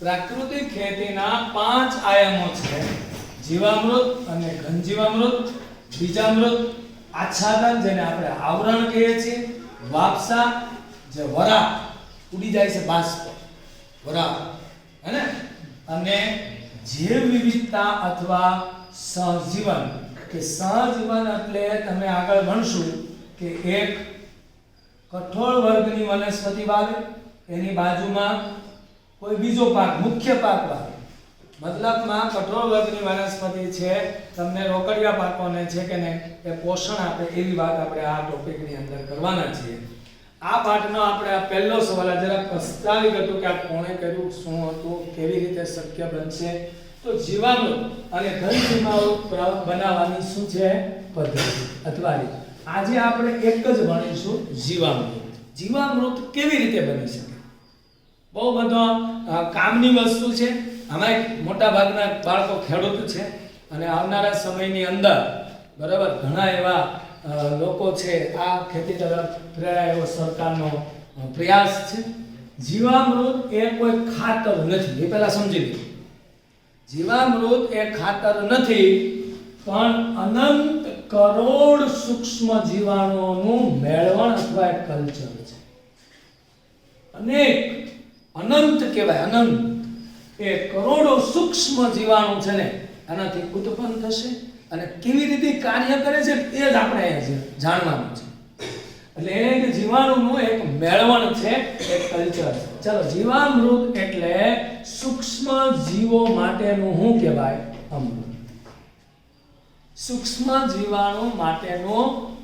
પ્રાકૃતિક ખેતીના પાંચ આયામો છે. જીવામૃત અને ઘન જીવામૃત બીજામૃત, આચ્છાદન જેને આપણે આવરણ કહીએ છીએ, વાપસા, જે વરા ઉડી જાય છે બાષ્પ. વરા હે અને જૈવ વિવિધતા અથવા સહજીવન, કે સહજીવન એટલે તમે આગળ ભણશું કે એક કઠોળ વર્ગની વનસ્પતિ વાવે, એની બાજુમાં કોઈ બીજો પાક, મુખ્ય પાક વાવે મતલબમાં કઠોળ વર્ગની વનસ્પતિ છે, તમને રોકડિયા પાકોને છે કે નહીં, એ પોષણ આપે એવી વાત આપણે આ ટોપિકની અંદર કરવાના છીએ. આ પાઠનો આપણે આ પહેલો સવાલ જરા પ્રસ્તાવિક હતું કે આ કોણે કર્યું, શું હતું, કેવી રીતે શક્ય બનશે? તો જીવાણુ અને ઘન પ્ર- બનાવવાની શું છે? પદ્ધતિ અથવા આજે આપણે એક જ ભણીશું જીવામૃત. જીવામૃત કેવી રીતે બની શકે? બહુ બધો કામની વસ્તુ છે. અમારે મોટા ભાગના બાળકો ખેડૂત છે અને આવનારા સમયની અંદર, બરાબર, ઘણા એવા લોકો છે, આ ખેતી તરફ પ્રેરાય એવો સરકારનો પ્રયાસ છે. જીવામૃત એ કોઈ ખાતર નથી. એ પહેલાં સમજી લીધું જીવામૃત એ ખાતર નથી, પણ અનંત કરોડ સૂક્ષ્મ જીવાણુઓનું મેળવણ અથવા કલ્ચર છે. અનેક અનંત કહેવાય, અનંત. એ કરોડો સૂક્ષ્મ જીવાણુ છે ને, એનાથી ઉત્પન્ન થશે અને કેવી રીતે કાર્ય કરે છે એ જ આપણે જાણવાનું છે. એટલે એક જીવાણુનું એક મેળવણ છે, એક કલ્ચર ચાલો જીવામૃત એટલે સૂક્ષ્મ જીવો માટેનું શું કહેવાય? અમૃત. સૂક્ષ્મ જીવાણુ માટેનું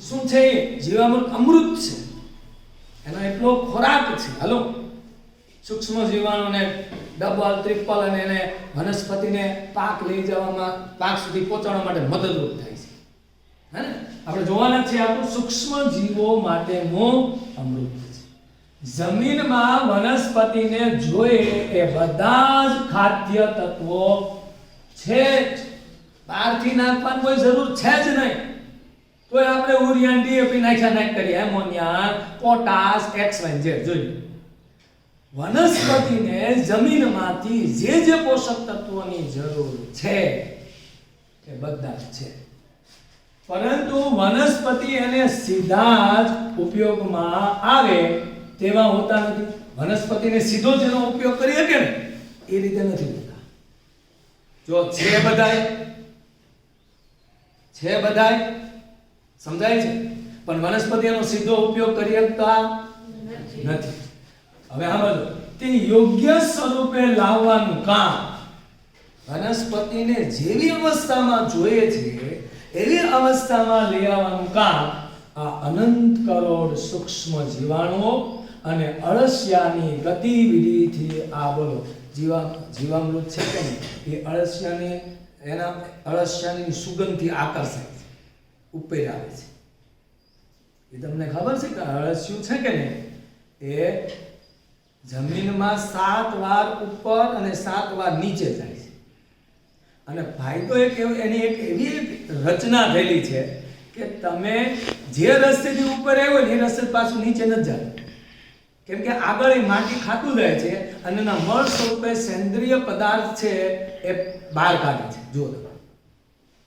શું છે? જીવામૃત અમૃત છે. એનો એટલો ખોરાક છે. હાલો. સૂક્ષ્મ જીવાણુને ડબલ ત્રિપલ અને એને વનસ્પતિને પાક લઈ જવામાં, પાક સુધી પહોંચાડવા માટે મદદરૂપ થાય છે. હે ને? આપણે જોવાના છે આપણું સૂક્ષ્મ જીવો માટેનું અમૃત જમીનમાં વનસ્પતિને જોઈએ એ બધા જ ખાદ્ય તત્વો છે બહારથી નાખવાની કોઈ જરૂર છે જ નહીં. કોઈ આપણે ઉરિયાન ડીએપી નાખ્યા નાખ કરીએ. એમોનિયા, પોટાશ, એક્સ વાય જોઈએ વનસ્પતિને જમીનમાંથી જે જે પોષક તત્વોની જરૂર છે એ બધા છે. પરંતુ વનસ્પતિ એને સીધા જ ઉપયોગમાં આવે તેવા હોતા નથી. વનસ્પતિને સીધો જ ઉપયોગ કરી શકે ને? એ રીતે નથી હોતા. જો છે બધાય? છે બધાય? સમજાય છે? પણ વનસ્પતિ એનો સીધો ઉપયોગ કરી શકતા નથી. હવે સાંભળો તે યોગ્ય સ્વરૂપે લાવવાનું કામ વનસ્પતિને જેવી અવસ્થામાં જોઈએ છે, એવી અવસ્થામાં લઈ આવવાનું કામ આ અનંત કરોડ સૂક્ષ્મ જીવાણુઓ અને અળસિયાની ગતિવિધિથી આ બોલો જીવા જીવામૃત છે કે એ અળસિયાની, એના, અળસિયાની સુગંધથી આકર્ષાય છે, ઉપર આવે છે. એ તમને ખબર છે કે અળસિયું છે કે નહીં? એ જમીનમાં સાત વાર ઉપર અને સાત વાર નીચે જાય છે. અને ફાયદો એક એવો એની એક એવી રચના થયેલી છે કે તમે જે રસ્તેથી ઉપર આવ્યો ને એ રસ્તે પાછું નીચે ન જાય કેમ કે આગળ એ માટી ખાતું જાય છે અને એના મળ સ્વરૂપે સેન્દ્રિય પદાર્થ છે એ બહાર કાઢે છે. જુઓ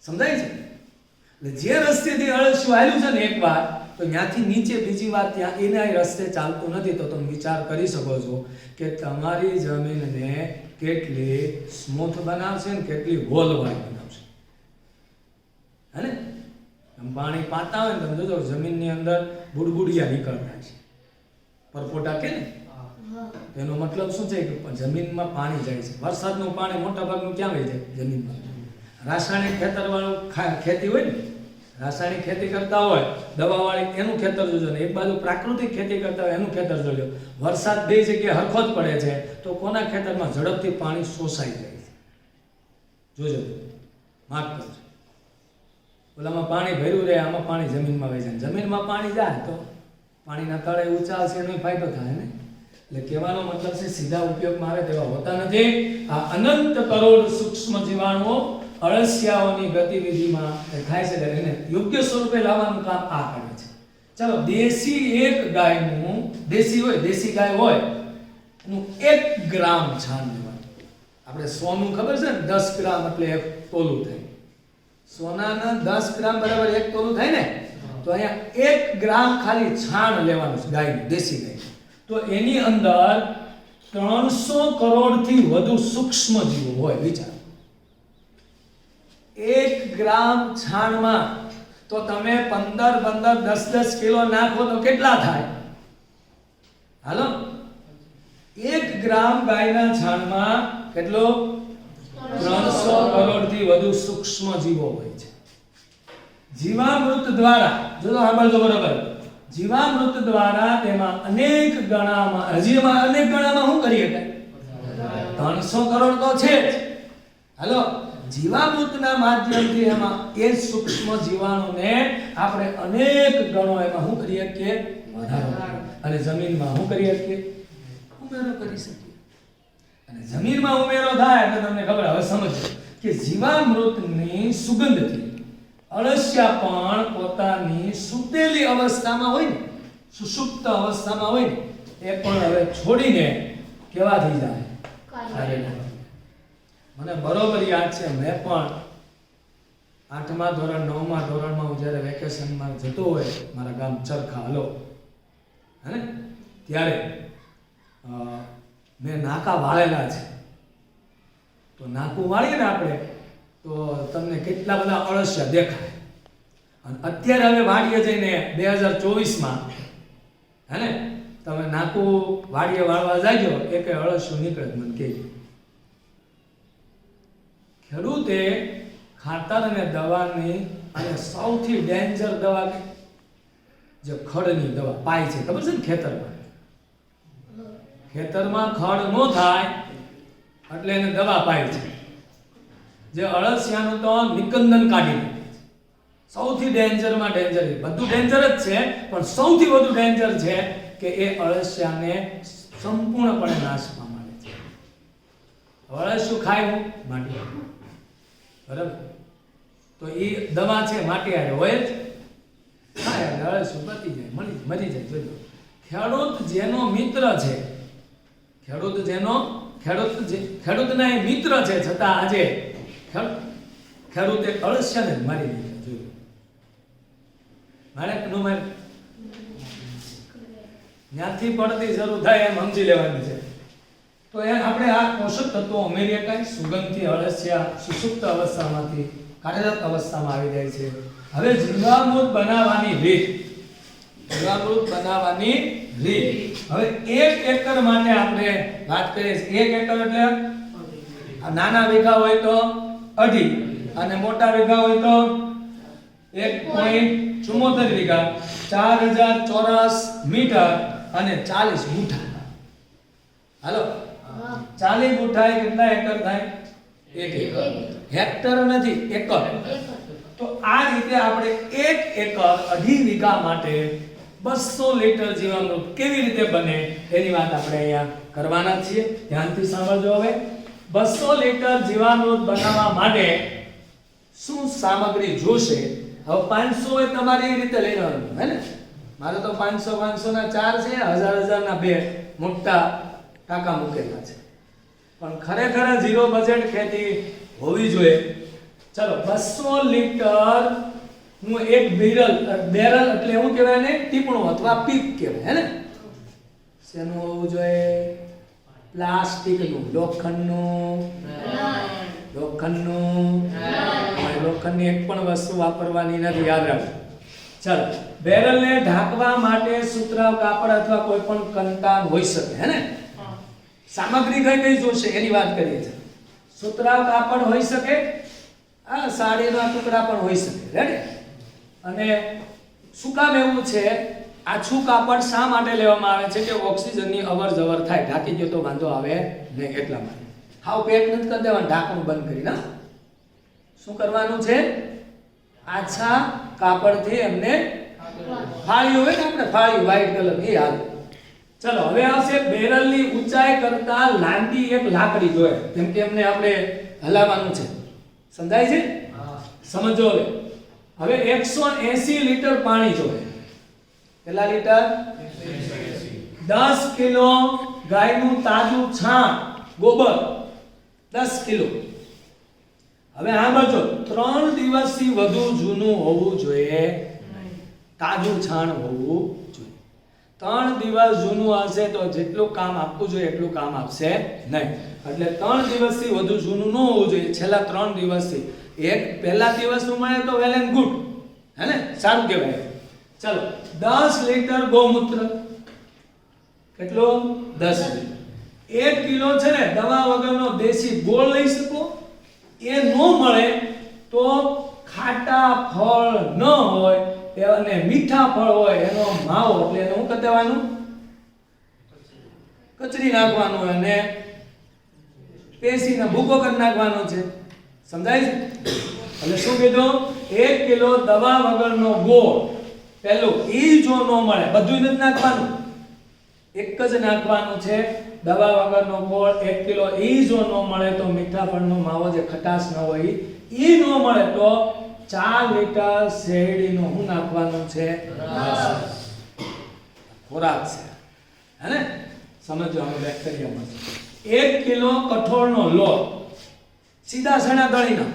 સમજાય છે? એટલે જે રસ્તેથી અળસું આવ્યું છે ને એકવાર તો ત્યાંથી નીચે બીજી વાત ત્યાં એના રસ્તે ચાલતું નથી તો તમે વિચાર કરી શકો છો કે તમારી જમીનને કેટલી સ્મૂથ બનાવશે ને કેટલી હોલવાળી બનાવશે. હે ને? પાણી પાતા હોય ને તમે જોજો જમીનની અંદર બુડબુડિયા નીકળતા છે. પરપોટા કે ને? એનો મતલબ શું છે કે જમીનમાં પાણી જાય છે. વરસાદનું પાણી મોટા ભાગનું ક્યાં વહી જાય? જમીનમાં. રાસાયણિક ખેતરવાળું ખેતી હોય ને? રાસાયણિક ખેતી કરતા હોય, દવાવાળી એનું ખેતર જોજો ને એક બાજુ પ્રાકૃતિક ખેતી કરતા હોય, એનું ખેતર જોજો. વરસાદ બે જગ્યાએ હરખો જ પડે છે, તો કોના ખેતરમાં ઝડપથી પાણી શોષાઈ જાય છે? જોજો. માફ કરજો. ઓલામાં પાણી ભર્યું રહે, આમાં પાણી જમીનમાં વહી જાય. જમીનમાં પાણી જાય તો પાણીના તળે ઉચાલશે, એનો ફાયદો થાય ને? એટલે કહેવાનો મતલબ છે, સીધા ઉપયોગમાં આવે તેવા હોતા નથી. આ અનંત કરોડ સૂક્ષ્મ જીવાણુઓ અળસિયાઓની ગતિવિધિમાં થાય છે એટલે એને યોગ્ય સ્વરૂપે લાવવાનું કામ આ કરે છે. ચાલો, દેશી એક ગાયનું, દેશી હોય, દેશી ગાય હોયનું એક ગ્રામ છાણ લેવાનું. આપણે સોનું ખબર છે ને? દસ ગ્રામ એટલે એક તોલું થાય. સોનાના દસ ગ્રામ બરાબર એક તોલું થાય ને? તો અહીંયા એક ગ્રામ ખાલી છાણ લેવાનું છે ગાયનું, દેશી ગાય તો એની અંદર ત્રણસો કરોડથી વધુ સૂક્ષ્મ જીવો હોય, વિચાર. એક ગ્રામ છાણમાં તો તમે પંદર પંદર દસ દસ કિલો નાખો તો કેટલા થાય? હાલો? એક ગ્રામ ગાયના છાણમાં કેટલો? ત્રણસો કરોડથી વધુ સૂક્ષ્મ જીવો હોય છે. જીવામૃત દ્વારા, જો સાંભળજો બરોબર. જીવામૃત દ્વારા તેમાં અનેક ગણામાં, હજી એમાં અનેક ગણામાં શું કરી શકાય? ત્રણસો કરોડ તો છે જ. હાલો? જીવામૃતના માધ્યમથી એમાં એ સૂક્ષ્મ જીવાણુને આપણે અનેક ગણો એમાં શું કરીએ કે વધારો અને જમીનમાં શું કરીએ કે ઉમેરો કરી શકીએ. અને જમીનમાં ઉમેરો થાય એટલે તમને ખબર હવે સમજો કે જીવામૃતની સુગંધથી અળસિયા પણ પોતાની સુતેલી અવસ્થામાં હોય ને, સુસુપ્ત અવસ્થામાં હોય ને, એ પણ હવે છોડીને કેવા થઈ જાય? કાર્યરત. મને બરોબર યાદ છે, મેં પણ આઠમા ધોરણ, નવમા ધોરણમાં હું જ્યારે વેકેશનમાં જતો હોય, મારા ગામ ચરખા, હલો. હે ત્યારે મેં નાકા વાળેલા છે. તો નાકું વાળીએ ને આપણે, તો તમને કેટલા બધા અળસિયા દેખાય. અને અત્યારે હવે વાડીએ જઈને બે હજાર ચોવીસમાં, હે ને? તમે નાકું વાડીએ વાળવા જાજો એક અળસિયું નીકળે મને કહેજો. ખેડૂતે ખાતર અને દવાની અને સૌથી ડેન્જર દવા જે ખડની દવા પાય છે. ખબર છે ને ખેતરમાં? ખેતરમાં ખડ ન થાય એટલે એને દવા પાય છે. જે અળસિયાનું તો નિકંદન કાઢી સૌથી ડેન્જરમાં ડેન્જર બધું ડેન્જર જ છે, પણ સૌથી વધુ ડેન્જર છે કે એ અળસિયાને સંપૂર્ણપણે નાશ પામે છે. અળસિયું ખાય માટી. બરાબર? તો એ દવા છે માટી હારે હોય જ? ખાય પતી જાય? મળી મરી જાય જોજો. ખેડૂત જેનો મિત્ર છે ખેડૂત જેનો ખેડૂત જે ખેડૂતના એ મિત્ર છે છતાં આજે ખેડ- ખેડૂતે અળસ્યને જ મારી દીધા જોયું મારે નો મારે. ત્યાંથી પડતી શરૂ થાય એમ સમજી લેવાની છે. તો એ આપણે આ પોષક તત્વો ઉમેરીએ કાંઈ? સુગંધથી અળસિયા, સુસુપ્ત અવસ્થામાંથી, કાર્યરત અવસ્થામાં આવી જાય છે. હવે જીવામૃત બનાવવાની રીત. જીવામૃત બનાવવાની રીત. હવે એક એકર માટે આપણે વાત કરીએ એક એકર એટલે નાના વીઘા હોય તો અઢી અને મોટા વીઘા હોય તો એક પોઈન્ટ ચુમ્મોતેર વીઘા. ચાર હજાર ચોરસ મીટર અને ચાલીસ ગુઠા. હાલો? ચાલીસ ગુઠા કેટલા એકર થાય? એક એકર. હેક્ટર નથી એકર. તો આ રીતે આપણે એક એકર અઢી વીઘા માટે બસો લીટર જીવામૃત કેવી રીતે બને એની વાત આપણે અહીંયા કરવાના છીએ. ધ્યાનથી સાંભળજો હવે. બસો લીટર જીવામૃત બનાવવા માટે શું સામગ્રી જોશે? હવે પાંચસો એ તમારી રીતે લઈ લેવાનું હે ને? મારે તો પાંચસો પાંચસો ના ચાર છે હજાર હજાર ના બે. મોટા ટાંકા મૂકેલા છે. પણ ખરેખર ઝીરો બજેટ ખેતી હોવી જોઈએ. ચલો, બસો લીટરનું એક બેરલ બેરલ એટલે એવું કહેવાય ને, ટીપણું અથવા પીપ કહેવાય, હે ને? શેનું હોવું જોઈએ? પ્લાસ્ટિકનું, લોખંડનું. લોખંડનું. લોખંડની એક પણ વસ્તુ વાપરવાની નથી, યાદ રાખો ચાલો, બેરલને ઢાંકવા માટે સુતરાવ કાપડ અથવા કોઈ પણ કંકાન હોઈ શકે, હે ને? સામગ્રી કઈ કઈ જોશે એની વાત કરીએ છીએ. સુતરા કાપડ હોઈ શકે, આ સાડીના ટુકડા પણ હોઈ શકે રેડી અને શું કામ એવું છે, આછું કાપડ શા માટે લેવામાં આવે છે કે ઓક્સિજનની અવર જવર થાય? ઢાંકી ગયો તો વાંધો આવે નહીં એટલા માટે. હાવ પેક નથી કરી દેવાનું, ઢાંકણું બંધ કરી ના શું કરવાનું છે? આછા કાપડથી એમને ફાળી હોય ને આપણે ફાળી વ્હાઈટ કલર એ હાલ. ચલો હવે આવશે બેરલની ઊંચાઈ કરતા લાંબી એક લાકડી જોઈએ જેમ કે એમને આપણે હલાવવાનું છે. સમજાય છે? સમજો હવે. હવે 180 લીટર પાણી જોઈએ કેટલા લીટર? 10 કિલો ગાયનું તાજું છાણ ગોબર. દસ કિલો. હવે સાંભળજો ત્રણ દિવસથી વધુ જૂનું હોવું જોઈએ. તાજું છાણ હોવું જોઈએ. ત્રણ દિવસ જૂનું હશે તો જેટલું કામ આપવું જોઈએ એટલું કામ આપશે નહીં. એટલે ત્રણ દિવસથી વધુ જૂનું ન હોવું જોઈએ. છેલ્લા ત્રણ દિવસથી. એક પહેલા દિવસનું મળે તો વેલ એન્ડ ગુડ હે ને? સારું કહેવાય. ચલો, દસ લીટર ગૌમૂત્ર. કેટલો? દસ લીટર. એક કિલો છે ને, દવા વગરનો દેશી ગોળ લઈ શકો. એ ન મળે તો ખાટા ફળ ન હોય. અને મીઠા ફળ હોય, એનો માવો એટલે એને શું કરી કચરી નાખવાનું અને પેસીને ભૂકો કરી નાખવાનો છે. સમજાય છે? એટલે શું કીધું? એક કિલો દવા વગરનો ગોળ. પેલું એ જો ન મળે બધું નથી નાખવાનું. એક જ નાખવાનું છે, દવા વગરનો ગોળ, એક કિલો એ જો ન મળે તો મીઠા ફળનો માવો જે ખટાશ ન હોય એ ન મળે તો ચાર લીટર શેરડીનો હું નાખવાનો છે? ખોરાક છે. હે ને? સમજો અમે બેક્ટેરિયામાં એક કિલો કઠોળનો લોટ સીધા સણા દળી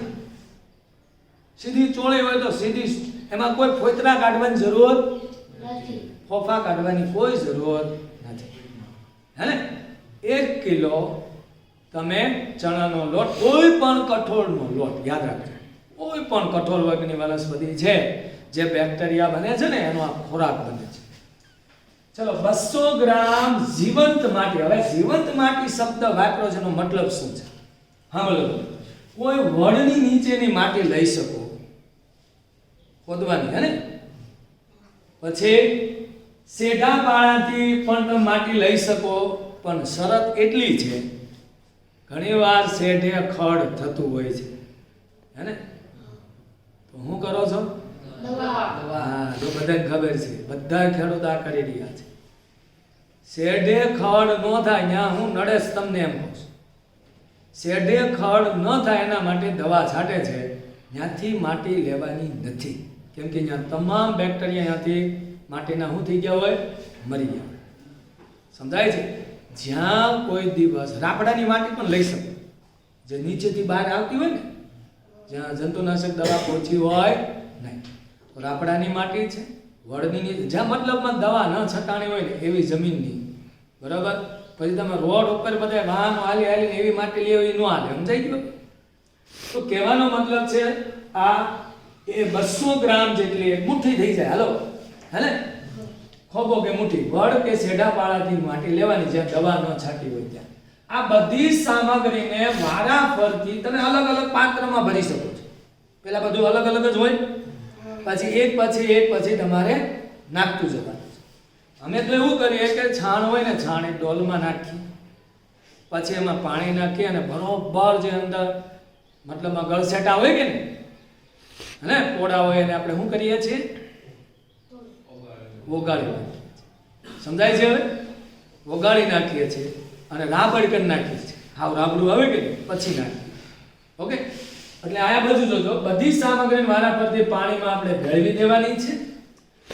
સીધી ચોળી હોય તો સીધી એમાં કોઈ ફોતરા કાઢવાની જરૂર ફોફા કાઢવાની કોઈ જરૂર નથી. હે ને? એક કિલો તમે ચણાનો લોટ, કોઈ પણ કઠોળનો લોટ, યાદ રાખજો. કોઈ પણ કઠોળ વર્ગની વનસ્પતિ છે, જે બેક્ટેરિયા બને છે ને, એનો આ ખોરાક બને છે. ચલો, બસો ગ્રામ જીવંત માટી. હવે જીવંત માટી શબ્દ વાપરો છે એનો મતલબ શું છે? હા બોલો કોઈ વડની નીચેની માટી લઈ શકો. ખોદવાની, હે પછી સેઢા પાળાથી પણ તમે માટી લઈ શકો, પણ શરત એટલી છે, ઘણીવાર શેઢે ખડ થતું હોય છે. હે ને? તો હું કરો છો? હા જો બધાને ખબર છે. બધા ખેડૂત આ કરી રહ્યા છે. શેઢે ખડ ન થાય ત્યાં હું નડેશ તમને એમ કહું છું. શેઢે ખડ ન થાય એના માટે દવા છાંટે છે. ત્યાંથી માટી લેવાની નથી. કેમ કે ત્યાં તમામ બેક્ટેરિયા ત્યાંથી માટીના શું થઈ ગયા હોય મરી ગયા હોય. સમજાય છે? જ્યાં કોઈ દિવસ રાપડાની માટી પણ લઈ શકો. જે નીચેથી બહાર આવતી હોય ને જ્યાં જંતુનાશક દવા પહોંચી હોય, નહીં. રાપડાની માટી છે, વડની જ્યાં મતલબમાં દવા ન છટાણી હોય ને, એવી જમીનની. બરાબર? પછી તમે રોડ ઉપર બધા વાહનો હાલી હાલી એવી માટી લેવી ન હાલે. સમજાઈ ગયો? તો કહેવાનો મતલબ છે, આ એ બસો ગ્રામ જેટલી એક મુઠ્ઠી થઈ જાય. હાલો? હે ખોબો કે મુઠ્ઠી? વડ કે સેઢા પાળાથી માટી લેવાની, જ્યાં દવા ન છાંટી હોય ત્યાં. આ બધી સામગ્રીને મારા ફરતી તમે અલગ અલગ પાત્રમાં ભરી શકો છો. પેલા બધું અલગ અલગ જ હોય. પછી એક પછી એક પછી તમારે નાખતું જવાનું છે. અમે તો એવું કરીએ કે છાણ હોય ને છાણ એ ડોલમાં નાખીએ. પછી એમાં પાણી નાખીએ અને બરોબર જે અંદર મતલબમાં ગળસેટા હોય કે ને હે પોડા હોય એને આપણે શું કરીએ છીએ? ઓગાળી નાખીએ. સમજાય છે હવે? ઓગાળી નાખીએ છીએ. અને રાબડ કરી નાખીએ છીએ હાવ રાબડું આવે કે પછી નાખી ઓકે? એટલે આયા બધું જોજો બધી સામગ્રી પરથી પાણીમાં આપણે ભેળવી દેવાની છે.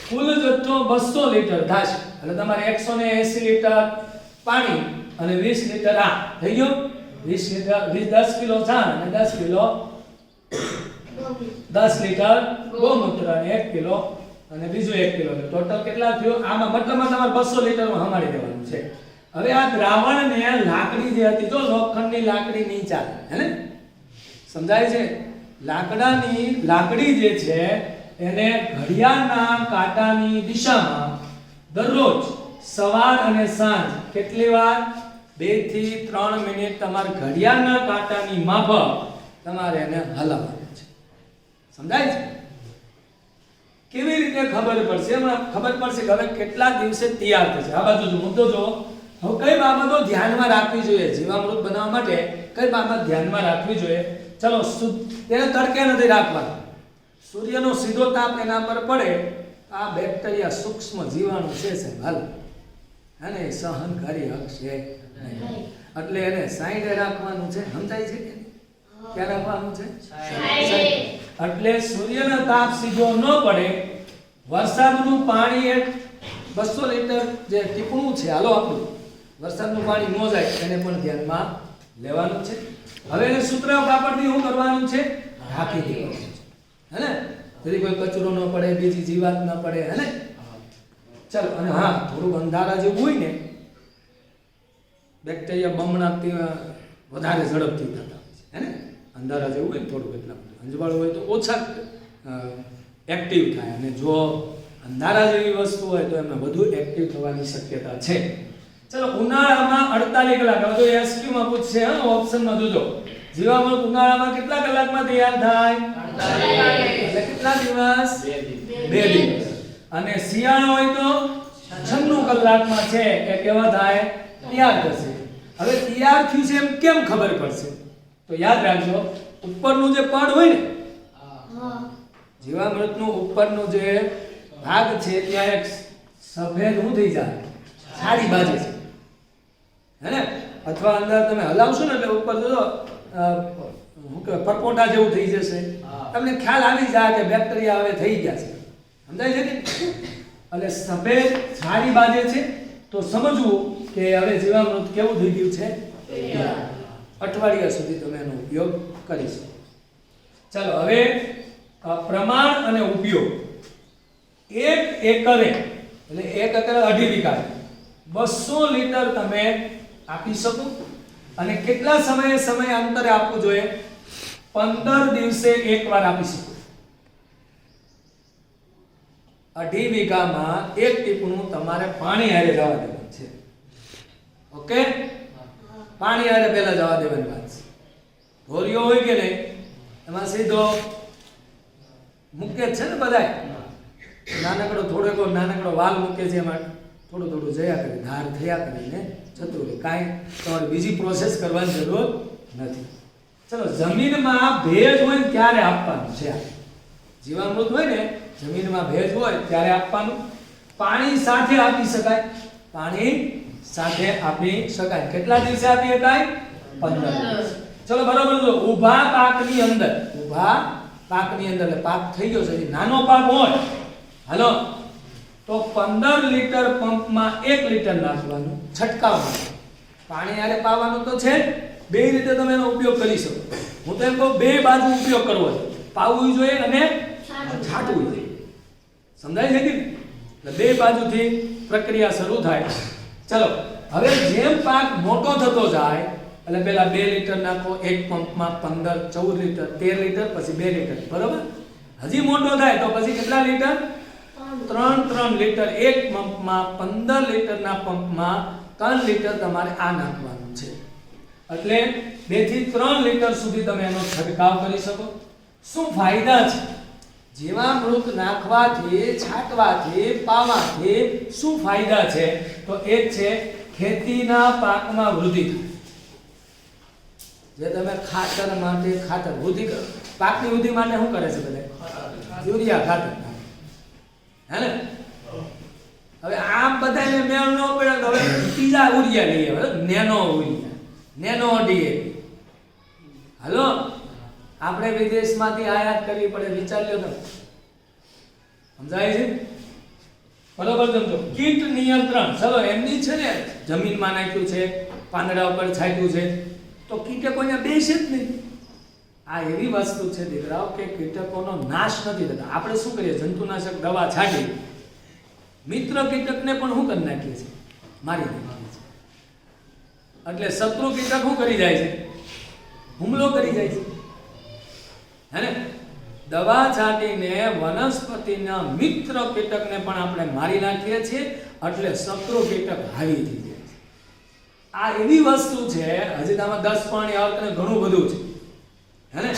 કુલ જથ્થો બસો લીટર થશે એટલે તમારે એકસો ને એસી લીટર પાણી અને વીસ લીટર આ. થઈ ગયો? વીસ લીટર, વીસ, દસ કિલો છાણ અને દસ કિલો દસ લીટર ગૌમૂત્ર અને એક કિલો અને બીજું એક કિલો. ટોટલ કેટલા થયું? આમાં મતલબમાં તમારે બસો લીટર હમાડી દેવાનું છે. હવે આ દ્રાવણને લાકડી જે હતી તો લોખંડની લાકડી નહીં ચાલે, હે સમજાય છે? લાકડાની, લાકડી જે છે, એને ઘડિયાળના કાંટાની દિશામાં દરરોજ સવાર અને સાંજ કેટલી વાર? બેથી ત્રણ મિનિટ તમારે ઘડિયાળના કાંટાની માફક તમારે એને હલાવવાનું છે. સમજાય છે? કેવી રીતે ખબર પડશે? હમણાં ખબર પડશે કે હવે કેટલા દિવસે તૈયાર થશે? આ બાજુ મુદ્દો જો હવે કઈ બાબતો ધ્યાનમાં રાખવી જોઈએ? જીવામૃત બનાવવા માટે કઈ બાબત ધ્યાનમાં રાખવી જોઈએ? ચલો એને તડકે નથી રાખવાનું. સૂર્યનો સીધો તાપ એના પર પડે આ બેક્ટેરિયા સૂક્ષ્મ જીવાણુ છે સાહેબ હાલ. અને સહનકારી હક છે એટલે એને સાઈડે રાખવાનું છે સમજાય છે કે ક્યાં રાખવાનું છે? એટલે સૂર્યનો તાપ સીધો ન પડે. વરસાદનું પાણી એક બસો લીટર જે ટીપણું છે હાલો આપણું. વરસાદનું પાણી ન જાય એને પણ ધ્યાનમાં લેવાનું છે. હવે એને સૂત્ર કાપડથી શું કરવાનું છે? ઢાંકી દેવાનું છે. હે ને જેથી કોઈ કચરો ન પડે, બીજી જીવાત ન પડે હે ને ચાલો, અને હા, થોડુંક અંધારા જેવું હોય ને બેક્ટેરિયા બમણા વધારે ઝડપથી થતા હોય છે હે ને અંધારા જેવું હોય થોડુંક એટલા માટે અંજવાળું હોય તો ઓછા એક્ટિવ થાય. અને જો અંધારા જેવી વસ્તુ હોય તો એમને વધુ એક્ટિવ થવાની શક્યતા છે. ચલો ઉનાળામાં 48 કલાક. હવે તો એસક્યુ માં પૂછશે હા ઓપ્શનમાં જોજો. જીવામૃત ઉનાળામાં કેટલા કલાકમાં તૈયાર થાય? 48 એટલે કેટલા દિવસ? બે દિવસ. અને શિયાળો હોય તો 96 કલાકમાં છે એ કેવા થાય? તૈયાર થશે. હવે તૈયાર થયું છે એમ કેમ ખબર પડશે? તો યાદ રાખજો ઉપરનું જે પડ હોય ને જીવામૃતનું ઉપરનું જે ભાગ છે ત્યાં એક સફેદ હું થઈ જાય. સારી બાજુ છે. હે ને અથવા અંદર તમે હલાવશો ને એટલે ઉપર જો પરપોટા જેવું થઈ જશે. તમને ખ્યાલ આવી જાય કે બેક્ટેરિયા હવે થઈ ગયા છે. સમજાય છે કે એટલે સફેદ સારી બાજે છે. તો સમજવું કે હવે જીવામૃત કેવું થઈ ગયું છે? અઠવાડિયા સુધી તમે એનો ઉપયોગ કરી શકો. ચાલો હવે પ્રમાણ અને ઉપયોગ. એક એકરે એટલે એક એકરે અઢી વીઘા બસો લીટર તમે આપી શકું? અને કેટલા સમયે સમય અંતરે આપવું જોઈએ? પંદર દિવસે એકવાર આપી શકું. અઢી વીઘામાં એક ટીપણું તમારે પાણી હારે જવા દેવાનું છે. ઓકે? પાણી હારે પહેલા જવા દેવાની વાત છે. ઢોરીઓ હોય કે નહીં? એમાં સીધો મૂકે છે ને બધાય? નાનકડો થોડોક નાનકડો વાલ મૂકે છે એમાં. થોડું થોડું જયા કરે, ધાર થયા કરીને જતું રહે. કાંઈ તમારે બીજી પ્રોસેસ કરવાની જરૂર નથી. ચલો, જમીનમાં ભેજ હોય ને ત્યારે આપવાનું છે. જીવામૃત હોય ને, જમીનમાં ભેજ હોય ત્યારે આપવાનું. પાણી સાથે આપી શકાય. પાણી સાથે આપી શકાય. કેટલા દિવસે આપી શકાય પંદર ચલો, બરોબર જો ઊભા પાકની અંદર, ઊભા પાકની અંદર, એટલે પાક થઈ ગયો છે. નાનો પાક હોય. હાલો. તો 15 લીટર પંપમાં 1 લીટર નાખવાનું છંટકાવ પાણી આરે પાવાનું તો છે. બે રીતે તમે એનો ઉપયોગ કરી શકો. હું તો એમ કહું બે બાજુ ઉપયોગ કરવો છે. પાવવું જોઈએ અને છાંટવું જોઈએ. સમજાય છે કે એટલે બે બાજુથી પ્રક્રિયા શરૂ થાય. ચલો હવે જેમ પાક મોટો થતો જાય એટલે પહેલા બે લીટર નાખો એક પંપમાં પંદર ચૌદ લીટર તેર લીટર પછી બે લીટર. બરોબર? હજી મોટો થાય તો પછી કેટલા લીટર? ત્રણ ત્રણ લીટર, એક પંપમાં, પંદર લીટરના પંપમાં ત્રણ લીટર તમારે આ નાખવાનું છે. એટલે બેથી ત્રણ લીટર સુધી તમે એનો છંટકાવ કરી શકો. શું ફાયદા છે? જીવામૃત નાખવાથી, છાંટવાથી, પાવાથી શું ફાયદા છે? તો એ છે, ખેતીના પાકમાં વૃદ્ધિ થાય. જે તમે ખાતર માટે, ખાતર વૃદ્ધિ પાકની વૃદ્ધિ માટે શું કરે છે બધા? યુરિયા ખાતર. હે ને? હવે આમ બધાને મેળ ન પડે તો હવે બીજા ઉરિયા લઈએ હવે નેનો ઉરિયા નેનો ડીએપી હાલો? આપણે વિદેશમાંથી આયાત કરવી પડે વિચાર લ્યો તમે સમજાય છે? બરોબર સમજો કીટ નિયંત્રણ. ચલો, એમની છે ને, જમીનમાં નાખ્યું છે, પાંદડા ઉપર છાંટ્યું છે. તો કીટે કોઈને બેસે જ નહીં. આ એવી વસ્તુ છે દીકરાઓ કે કીટકોનો નાશ નથી થતા. આપણે શું કરીએ? જંતુનાશક દવા છાંટી. મિત્ર કીટકને પણ શું કરી નાખીએ છીએ? મારી દેવાની છે. એટલે શત્રુ કીટક શું કરી જાય છે? હુમલો કરી જાય છે. હે ને? દવા છાંટીને વનસ્પતિના મિત્ર કીટકને પણ આપણે મારી નાખીએ છીએ, એટલે શત્રુ કીટક હાવી થઈ જાય છે. આ એવી વસ્તુ છે, હજી આમાં દસ પાણી આવતા ઘણું બધું છે. હે ને?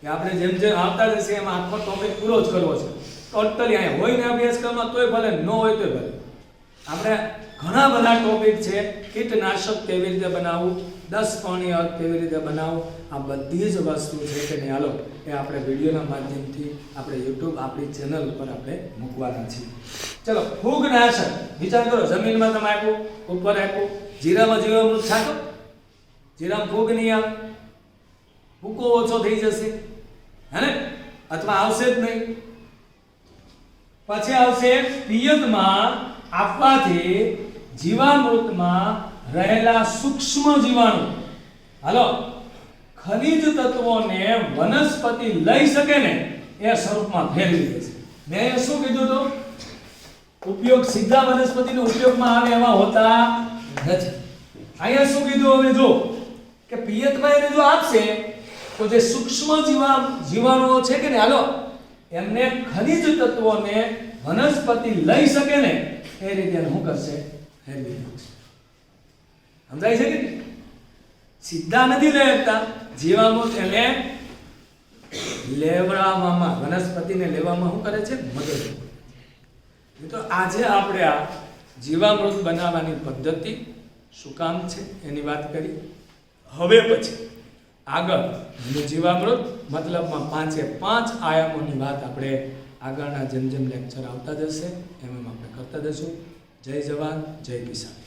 કે આપણે જેમ જેમ આવતા જશે એમાં આખો ટોપિક પૂરો જ કરવો છે. ટોટલી અહીંયા હોય ને અભ્યાસક્રમમાં, તોય ભલે, ન હોય તોય ભલે. આપણે ઘણા બધા ટોપિક છે, કીટનાશક કેવી રીતે બનાવવું, દસ પાણી અર્થ કેવી રીતે બનાવવું, આ બધી જ વસ્તુ છે કે નહીં? હાલો, એ આપણે વિડીયોના માધ્યમથી આપણે યુટ્યુબ આપણી ચેનલ ઉપર આપણે મૂકવાના છીએ. ચલો, ફૂગનાશક. વિચાર કરો, જમીનમાં તમે આપ્યું, ઉપર આપ્યું, જીરામાં જીવામૃત છાંટો. જીરામાં ફૂગ નહીં આવે. ભૂકો ઓછો થઈ જશે. હે અથવા આવશે જ નહીં. પછી આવશે પિયતમાં આપવાથી જીવામૃતમાં રહેલા સૂક્ષ્મ જીવાણુ. હાલો? ખનિજ તત્વોને વનસ્પતિ લઈ શકે ને, એ સ્વરૂપમાં ફેરવી દે છે. મેં શું કીધું તો? ઉપયોગ સીધા વનસ્પતિનો ઉપયોગમાં આવે એવા હોતા નથી. અહીંયા શું કીધું? હવે જો કે પિયતમાં એને જો આપશે તો જે સૂક્ષ્મ જીવા જીવાણુઓ છે કે ને હાલો, એમને ખનિજ તત્વોને વનસ્પતિ લઈ શકે ને, એ રીતે શું કરશે? ફેરવી નાખશે. સમજાય છે કે? સીધા નથી લઈ શકતા જીવામૃત એને લેવડાવવામાં, વનસ્પતિને લેવામાં શું કરે છે? મદદ તો આજે આપણે આ જીવામૃત બનાવવાની પદ્ધતિ શું કામ છે? એની વાત કરી. હવે પછી આગળ. એનું જીવામૃત મતલબમાં પાંચે પાંચ આયામોની વાત આપણે આગળના જેમ જેમ લેક્ચર આવતા જશે, એમ એમ આપણે કરતા જશું. જય જવાન, જય કિસાન.